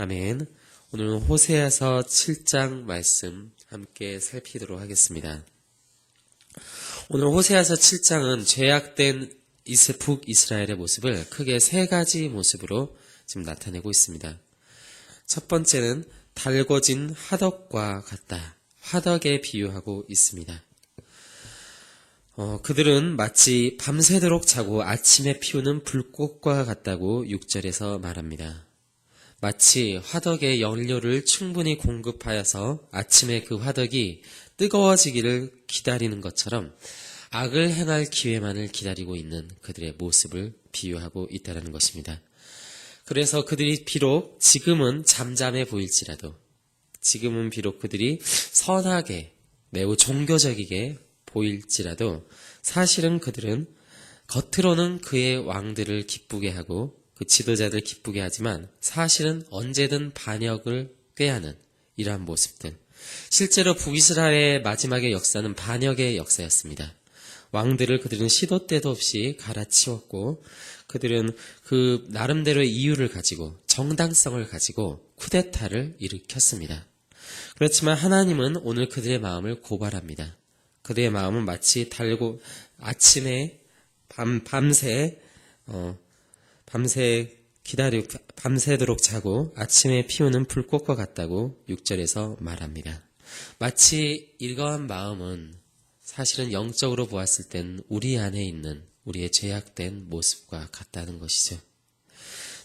아멘. 오늘은 호세아서 7장 말씀 함께 살피도록 하겠습니다. 오늘 호세아서 7장은 죄악된 이스- 북 이스라엘의 모습을 크게 세 가지 모습으로 지금 나타내고 있습니다. 첫 번째는 달궈진 화덕과 같다. 화덕에 비유하고 있습니다. 어, 그들은 마치 밤새도록 자고 아침에 피우는 불꽃과 같다고 6절에서 말합니다. 마치 화덕에 연료를 충분히 공급하여서 아침에 그 화덕이 뜨거워지기를 기다리는 것처럼 악을 행할 기회만을 기다리고 있는 그들의 모습을 비유하고 있다는 것입니다. 그래서 그들이 비록 지금은 잠잠해 보일지라도 지금은 비록 그들이 선하게 매우 종교적이게 보일지라도 사실은 그들은 겉으로는 그의 왕들을 기쁘게 하고 그 지도자들 기쁘게 하지만 사실은 언제든 반역을 꾀하는 이러한 모습들. 실제로 북이스라엘의 마지막의 역사는 반역의 역사였습니다. 왕들을 그들은 시도 때도 없이 갈아치웠고 그들은 그 나름대로의 이유를 가지고 정당성을 가지고 쿠데타를 일으켰습니다. 그렇지만 하나님은 오늘 그들의 마음을 고발합니다. 그들의 마음은 마치 달고 아침에 밤 밤새 어, 밤새 기다려 밤새도록 자고 아침에 피우는 불꽃과 같다고 6절에서 말합니다. 마치 이러한 마음은 사실은 영적으로 보았을 땐 우리 안에 있는 우리의 죄악된 모습과 같다는 것이죠.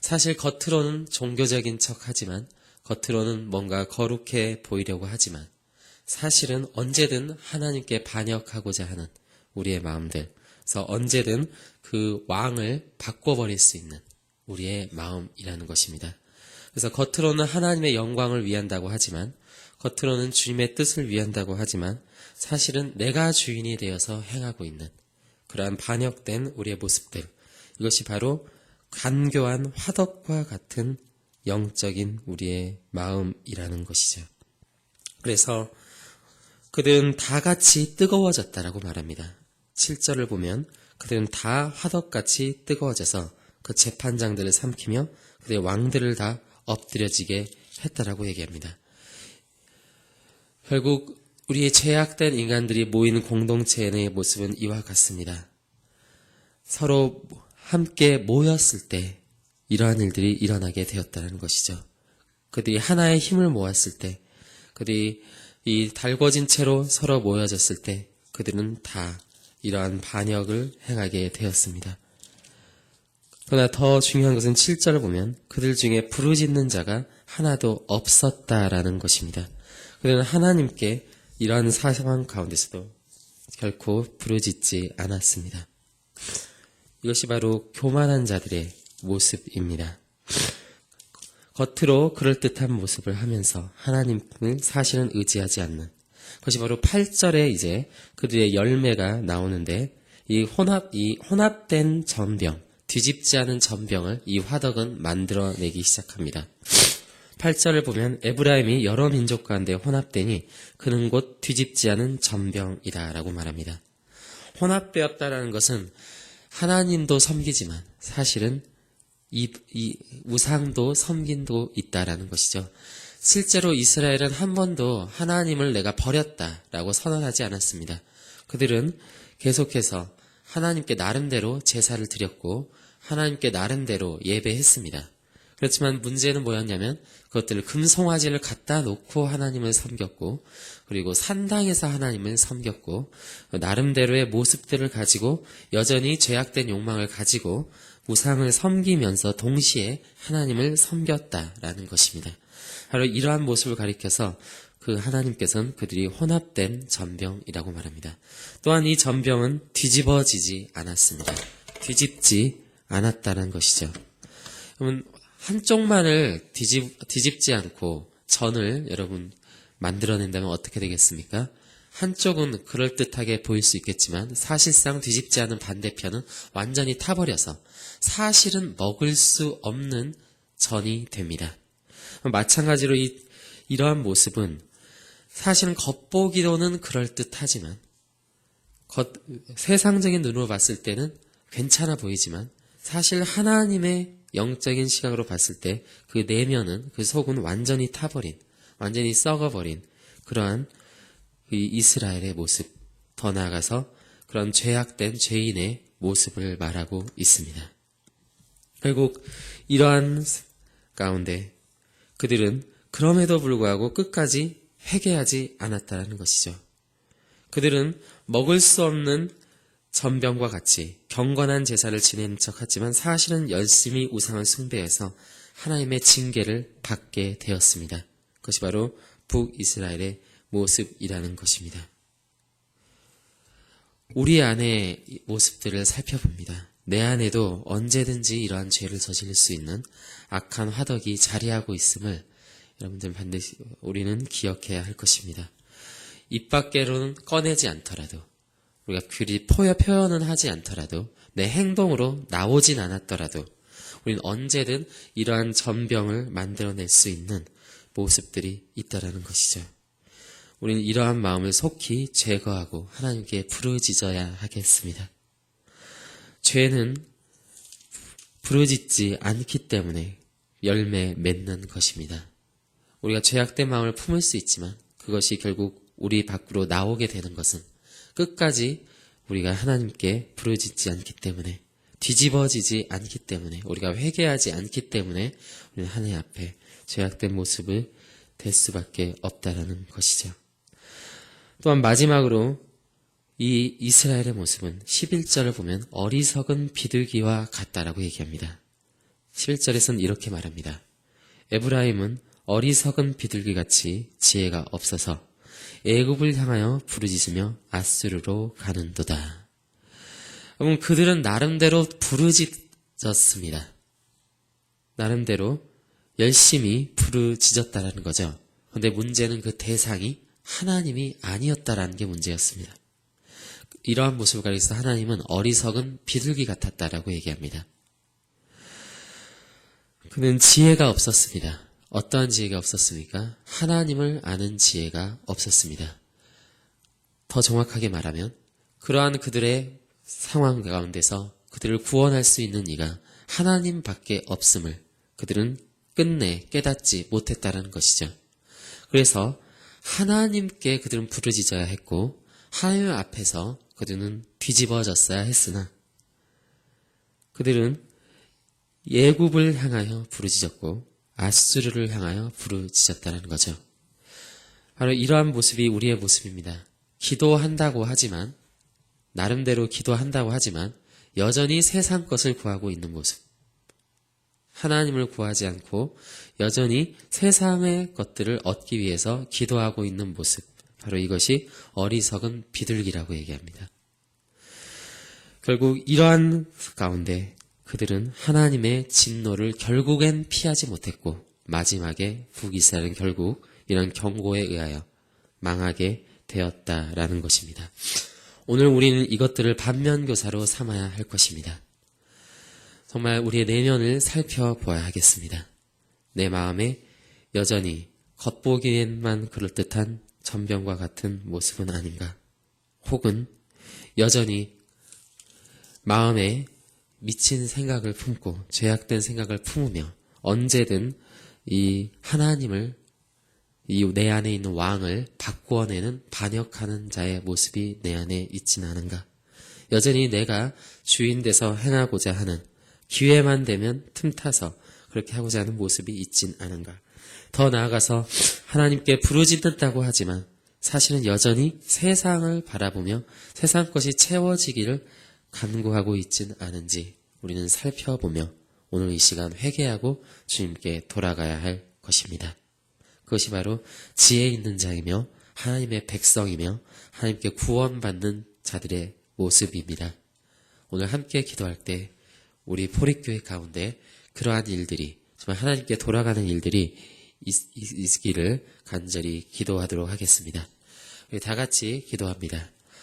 사실 겉으로는 종교적인 척 하지만 겉으로는 뭔가 거룩해 보이려고 하지만 사실은 언제든 하나님께 반역하고자 하는 우리의 마음들, 그래서 언제든 그 왕을 바꿔버릴 수 있는 우리의 마음이라는 것입니다. 그래서 겉으로는 하나님의 영광을 위한다고 하지만, 겉으로는 주님의 뜻을 위한다고 하지만, 사실은 내가 주인이 되어서 행하고 있는 그러한 반역된 우리의 모습들, 이것이 바로 간교한 화덕과 같은 영적인 우리의 마음이라는 것이죠. 그래서 그들은 다 같이 뜨거워졌다라고 말합니다. 7절을 보면 그들은 다 화덕같이 뜨거워져서 그 재판장들을 삼키며 그들의 왕들을 다 엎드려지게 했다라고 얘기합니다. 결국 우리의 죄악된 인간들이 모이는 공동체의 모습은 이와 같습니다. 서로 함께 모였을 때 이러한 일들이 일어나게 되었다는 것이죠. 그들이 하나의 힘을 모았을 때, 그들이 이 달궈진 채로 서로 모여졌을 때, 그들은 다 이러한 반역을 행하게 되었습니다. 그러나 더 중요한 것은 7절을 보면 그들 중에 부르짖는 자가 하나도 없었다라는 것입니다. 그들은 하나님께 이러한 상황 가운데서도 결코 부르짖지 않았습니다. 이것이 바로 교만한 자들의 모습입니다. 겉으로 그럴듯한 모습을 하면서 하나님을 사실은 의지하지 않는 그것이 바로 8절에 이제 그들의 열매가 나오는데 이 혼합 이 혼합된 전병 뒤집지 않은 전병을 이 화덕은 만들어내기 시작합니다. 8절을 보면 에브라임이 여러 민족 가운데 혼합되니 그는 곧 뒤집지 않은 전병이다라고 말합니다. 혼합되었다라는 것은 하나님도 섬기지만 사실은 이, 이 우상도 섬긴도 있다라는 것이죠. 실제로 이스라엘은 한 번도 하나님을 내가 버렸다 라고 선언하지 않았습니다. 그들은 계속해서 하나님께 나름대로 제사를 드렸고 하나님께 나름대로 예배했습니다. 그렇지만 문제는 뭐였냐면 그것들을 금송아지를 갖다 놓고 하나님을 섬겼고 그리고 산당에서 하나님을 섬겼고 나름대로의 모습들을 가지고 여전히 죄악된 욕망을 가지고 우상을 섬기면서 동시에 하나님을 섬겼다라는 것입니다. 바로 이러한 모습을 가리켜서 그 하나님께서는 그들이 혼합된 전병이라고 말합니다. 또한 이 전병은 뒤집어지지 않았습니다. 뒤집지 않았다는 것이죠. 그러면 한쪽만을 뒤집, 뒤집지 않고 전을 여러분 만들어낸다면 어떻게 되겠습니까? 한쪽은 그럴듯하게 보일 수 있겠지만 사실상 뒤집지 않은 반대편은 완전히 타버려서 사실은 먹을 수 없는 전이 됩니다. 마찬가지로 이, 이러한 모습은 사실은 겉보기로는 그럴듯하지만 겉, 세상적인 눈으로 봤을 때는 괜찮아 보이지만 사실 하나님의 영적인 시각으로 봤을 때 그 내면은 그 속은 완전히 타버린, 완전히 썩어버린 그러한 이 이스라엘의 모습, 더 나아가서 그런 죄악된 죄인의 모습을 말하고 있습니다. 결국 이러한 가운데 그들은 그럼에도 불구하고 끝까지 회개하지 않았다라는 것이죠. 그들은 먹을 수 없는 전병과 같이 경건한 제사를 지내는 척하지만 사실은 열심히 우상을 숭배해서 하나님의 징계를 받게 되었습니다. 그것이 바로 북이스라엘의 모습이라는 것입니다. 우리 안의 모습들을 살펴봅니다. 내 안에도 언제든지 이러한 죄를 저지를 수 있는 악한 화덕이 자리하고 있음을 여러분들 반드시 우리는 기억해야 할 것입니다. 입 밖으로는 꺼내지 않더라도 우리가 글이 포여 표현은 하지 않더라도 내 행동으로 나오진 않았더라도 우리는 언제든 이러한 전병을 만들어낼 수 있는 모습들이 있다라는 것이죠. 우리는 이러한 마음을 속히 제거하고 하나님께 부르짖어야 하겠습니다. 죄는 부르짖지 않기 때문에 열매 맺는 것입니다. 우리가 죄악된 마음을 품을 수 있지만 그것이 결국 우리 밖으로 나오게 되는 것은 끝까지 우리가 하나님께 부르짖지 않기 때문에 뒤집어지지 않기 때문에 우리가 회개하지 않기 때문에 우리는 하나님 앞에 죄악된 모습을 될 수밖에 없다라는 것이죠. 또한 마지막으로 이 이스라엘의 모습은 11절을 보면 어리석은 비둘기와 같다라고 얘기합니다. 11절에서는 이렇게 말합니다. 에브라임은 어리석은 비둘기 같이 지혜가 없어서 애굽을 향하여 부르짖으며 아수르로 가는도다. 여러분 그들은 나름대로 부르짖었습니다. 나름대로 열심히 부르짖었다라는 거죠. 그런데 문제는 그 대상이 하나님이 아니었다라는 게 문제였습니다. 이러한 모습을 가리켜서 하나님은 어리석은 비둘기 같았다라고 얘기합니다. 그는 지혜가 없었습니다. 어떠한 지혜가 없었습니까? 하나님을 아는 지혜가 없었습니다. 더 정확하게 말하면 그러한 그들의 상황 가운데서 그들을 구원할 수 있는 이가 하나님밖에 없음을 그들은 끝내 깨닫지 못했다는 것이죠. 그래서 하나님께 그들은 부르짖어야 했고 하나님 앞에서 그들은 뒤집어졌어야 했으나 그들은 예굽을 향하여 부르짖었고 아수르를 향하여 부르짖었다는 거죠. 바로 이러한 모습이 우리의 모습입니다. 기도한다고 하지만 나름대로 기도한다고 하지만 여전히 세상 것을 구하고 있는 모습. 하나님을 구하지 않고 여전히 세상의 것들을 얻기 위해서 기도하고 있는 모습. 바로 이것이 어리석은 비둘기라고 얘기합니다. 결국 이러한 가운데 그들은 하나님의 진노를 결국엔 피하지 못했고 마지막에 북이스라엘은 결국 이런 경고에 의하여 망하게 되었다라는 것입니다. 오늘 우리는 이것들을 반면교사로 삼아야 할 것입니다. 정말 우리의 내면을 살펴보아야 하겠습니다. 내 마음에 여전히 겉보기엔만 그럴듯한 전병과 같은 모습은 아닌가? 혹은 여전히 마음에 미친 생각을 품고 죄악된 생각을 품으며 언제든 이 하나님을 이 내 안에 있는 왕을 바꾸어내는 반역하는 자의 모습이 내 안에 있지는 않은가? 여전히 내가 주인 돼서 행하고자 하는 기회만 되면 틈타서 그렇게 하고자 하는 모습이 있진 않은가? 더 나아가서 하나님께 부르짖는다고 하지만 사실은 여전히 세상을 바라보며 세상 것이 채워지기를 간구하고 있진 않은지 우리는 살펴보며 오늘 이 시간 회개하고 주님께 돌아가야 할 것입니다. 그것이 바로 지혜 있는 자이며 하나님의 백성이며 하나님께 구원받는 자들의 모습입니다. 오늘 함께 기도할 때 우리 포립교회 가운데 그러한 일들이 정말 하나님께 돌아가는 일들이 있, 있 기를 간절히 기도하도록 하겠습니다. 우리 다 같이 기도합니다.